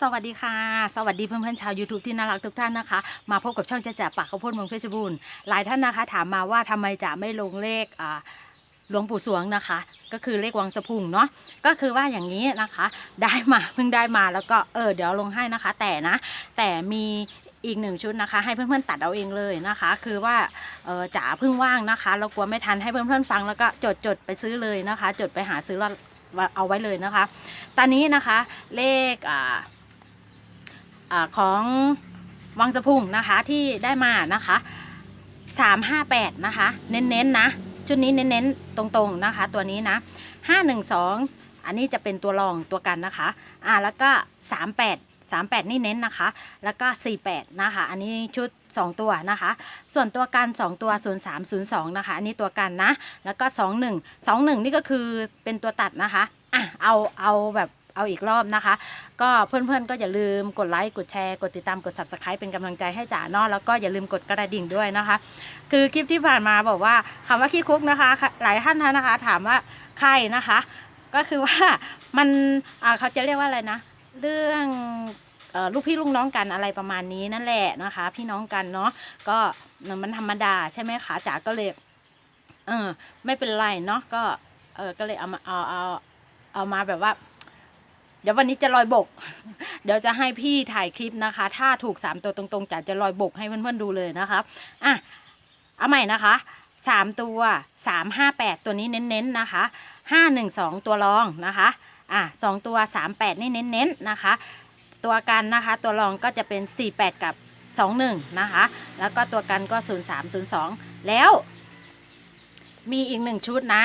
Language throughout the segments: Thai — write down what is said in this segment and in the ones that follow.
สวัสดีค่ะ สวัสดีเพื่อนๆชาว YouTube ที่น่ารักทุกท่านนะคะ มาพบกับช่องจะแจกปากข้าวโพดเมืองเพชรบูรณ์หลายท่านนะคะ ถามมาว่าทำไมจะไม่ลงเลขหลวงปู่สวงนะคะ ก็คือเลขวังสะพุงเนาะก็คือว่าอย่างนี้นะคะ ได้มาเพิ่งได้มาแล้วก็เออเดี๋ยวลงให้นะคะ แต่นะ แต่มีอีกหนึ่งชุดนะคะ ให้เพื่อนๆตัดเอาเองเลยนะคะ คือว่าเออจ๋าเพิ่งว่างนะคะ เรากลัวไม่ทันให้เพื่อนๆฟังแล้วก็จดจดๆไปซื้อเลยนะคะ จดไปหาซื้อเอาไว้เลยนะคะ ตอนนี้นะคะเลขอ่า อของวังสะพุงนะคะที่ได้มานะคะ358นะคะเน้นๆนะชุดนี้เน้นๆตรงๆนะคะ ตัวนี้นะ512อันนี้จะเป็นตัวรองตัวกันนะคะอ่าแล้วก็38 38นี่เน้นนะคะ แล้วก็48นะคะ อันนี้ชุด2ตัวนะคะ ส่วนตัวกัน2ตัว0302นะคะ อันนี้ตัวกันนะ แล้วก็21 21นี่ก็คือเป็นตัวตัดนะคะอะเอาเอาแบบ เอาอีกรอบนะคะ ก็เพื่อนๆก็อย่าลืมกดไลค์กดแชร์กดติดตามกด subscribe เป็นกำลังใจให้จ๋าเนอะแล้วก็อย่าลืมกดกระดิ่งด้วยนะคะ คือคลิปที่ผ่านมาบอกว่าคำว่าขี้คุกนะคะ หลายท่านนะคะ ถามว่าใครนะคะ ก็คือว่ามันเขาจะเรียกว่าอะไรนะ เรื่องลูกพี่ลูกน้องกันอะไรประมาณนี้นั่นแหละนะคะ พี่น้องกันเนาะก็มันธรรมดาใช่ไหมคะจ๋าก็เลยเออไม่เป็นไรเนาะก็เออก็เลยเอามาเอาเอาเอามาแบบว่า เดี๋ยววันนี้จะลอยบก เดี๋ยวจะให้พี่ถ่ายคลิปนะคะ ถ้าถูกสามตัวตรงๆจ๋าจะลอยบกให้เพื่อนๆดูเลยนะคะอะเอาใหม่นะคะสามตัวสามห้าแปดตัวนี้เน้นๆนะคะห้าหนึ่งสองตัวรองนะคะอะสองตัวสามแปดนี่เน้นๆนะคะ ตัวกันนะคะตัวรองก็จะเป็นสี่แปดกับสองหนึ่งนะคะ แล้วก็ตัวกันก็ศูนย์สามศูนย์สองแล้วมีอีกหนึ่งชุดนะ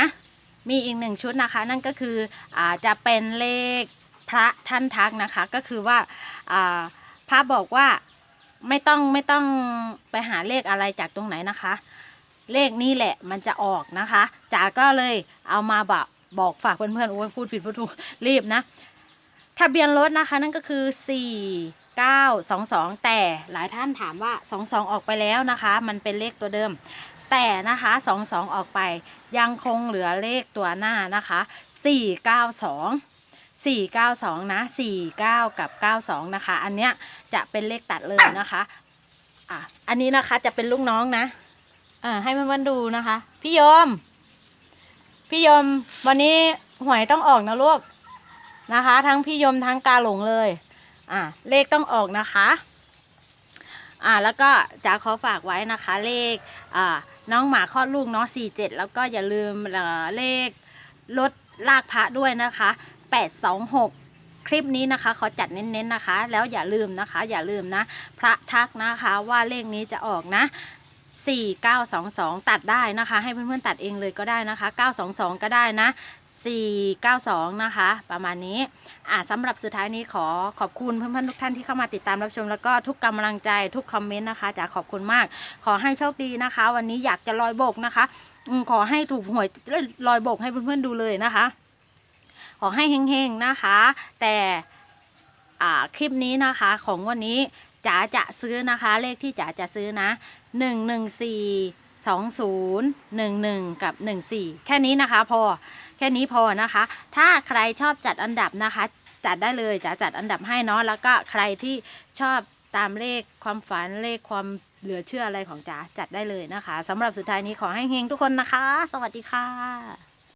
มีอีกหนึ่งชุดนะคะ นั่นก็คืออ่าจะเป็นเลข พระท่านทักนะคะ ก็คือว่าอ่าพระบอกว่าไม่ต้องไม่ต้องไปหาเลขอะไรจากตรงไหนนะคะ เลขนี้แหละมันจะออกนะคะจ๋าก็เลยเอามาบอกบอกฝากเพื่อนๆโอ้ยพูดผิดพูดถูกรีบนะทะเบียนรถนะคะนั่นก็คือ 4 9 2 2 แต่หลายท่านถามว่า 2 2 ออกไปแล้วนะคะ มันเป็นเลขตัวเดิม แต่นะคะ 2 2 ออกไปยังคงเหลือเลขตัวหน้านะคะ 492 492 นะ 49 กับ 92 นะคะ อันเนี้ยจะเป็นเลขตัดเลยนะคะอะอันนี้นะคะจะเป็นลูกน้องนะอ่าให้เพื่อนๆดูนะคะ พี่โยม พี่โยมวันนี้หวยต้องออกนะลูกนะคะ ทั้งพี่โยมทั้งกาหลงเลยอ่าเลขต้องออกนะคะอ่าแล้วก็จะขอฝากไว้นะคะเลขอ่าน้องหมาคลอดลูกเนาะ47 แล้วก็อย่าลืมเอ่อเลขรถลากพระด้วยนะคะ 826คลิปนี้นะคะเขาจัดเน้นๆนะคะ แล้วอย่าลืมนะคะ อย่าลืมนะ พระทักนะคะว่าเลขนี้จะออกนะ 4922 ตัดได้นะคะ ให้เพื่อนๆตัดเองเลยก็ได้นะคะ 922 ก็ได้นะ 492 นะคะ ประมาณนี้อะสำหรับสุดท้ายนี้ขอขอบคุณเพื่อนๆทุกท่านที่เข้ามาติดตามรับชม แล้วก็ทุกกำลังใจทุกคอมเมนต์นะคะจะขอบคุณมาก ขอให้โชคดีนะคะ วันนี้อยากจะลอยโบกนะคะขอให้ถูกหวยลอยโบกให้เพื่อนๆดูเลยนะคะ ขอให้เฮงๆนะคะ แต่คลิปนี้นะคะของวันนี้จ๋าจะซื้อนะคะ เลขที่จ๋าจะซื้อนะหนึ่งหนึ่งสี่สองศูนย์หนึ่งหนึ่งกับหนึ่งสี่แค่นี้นะคะพอแค่นี้พอนะคะ ถ้าใครชอบจัดอันดับนะคะ จัดได้เลยจ๋าจัดอันดับให้เนาะแล้วก็ใครที่ชอบตามเลขความฝันเลขความเหลือเชื่ออะไรของจ๋าจัดได้เลยนะคะสำหรับสุดท้ายนี้ขอให้เฮงทุกคนนะคะ สวัสดีค่ะ